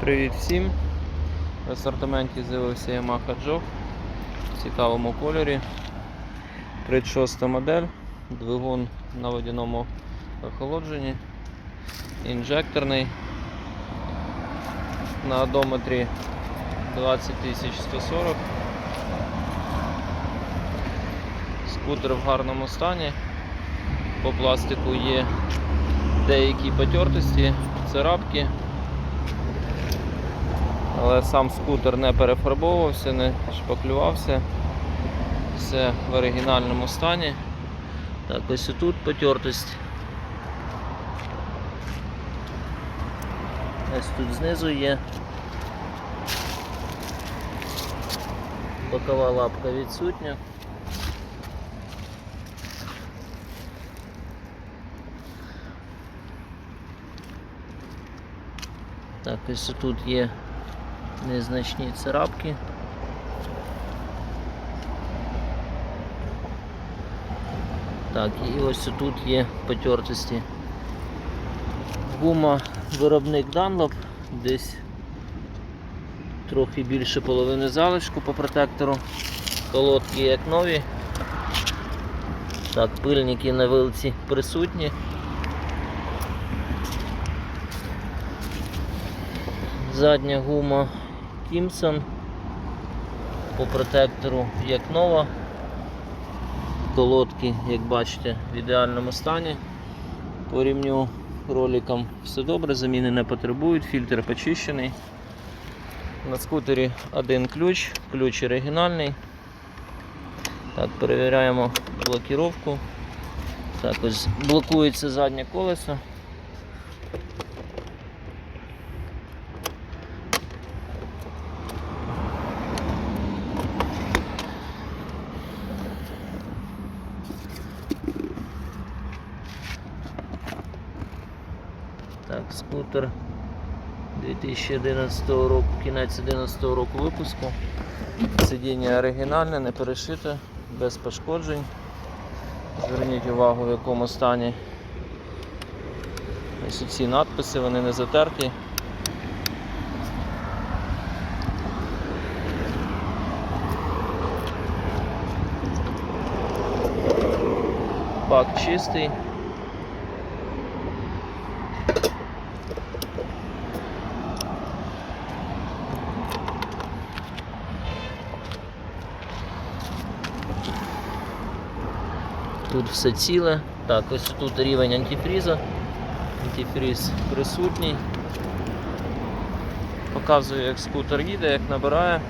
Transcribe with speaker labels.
Speaker 1: Привіт всім! В асортименті з'явився Yamaha Jog в цікавому кольорі. 36 модель, двигун на водяному охолодженні, інжекторний на одометрі 20140. Скутер в гарному стані. По пластику є деякі потертості, царапки. Але сам скутер не перефарбовувався, не шпаклювався. Все в оригінальному стані. Так, ось тут потертость. Ось тут знизу є. Бокова лапка відсутня. Так, ось тут є незначні царапки. Так, і ось тут є потертості. Гума виробник Dunlop, десь трохи більше половини залишку по протектору. Колодки як нові. Так, пильники на вилці присутні. Задня гума Кімсон по протектору як нова. Колодки, як бачите, в ідеальному стані. По рівню роликам все добре, заміни не потребують, фільтр почищений. На скутері один ключ, ключ оригінальний. Так, перевіряємо блокіровку. Так, ось блокується заднє колесо. Так, скутер 2011 року, кінець 2011 року випуску. Сидіння оригінальне, не перешите, без пошкоджень. Зверніть увагу в якому стані. Ось ці надписи, вони не затерті. Бак чистий. Тут все ціле. Так, ось тут рівень антифріза. Антифріз присутній. Показую, як скутер їде, як набирає.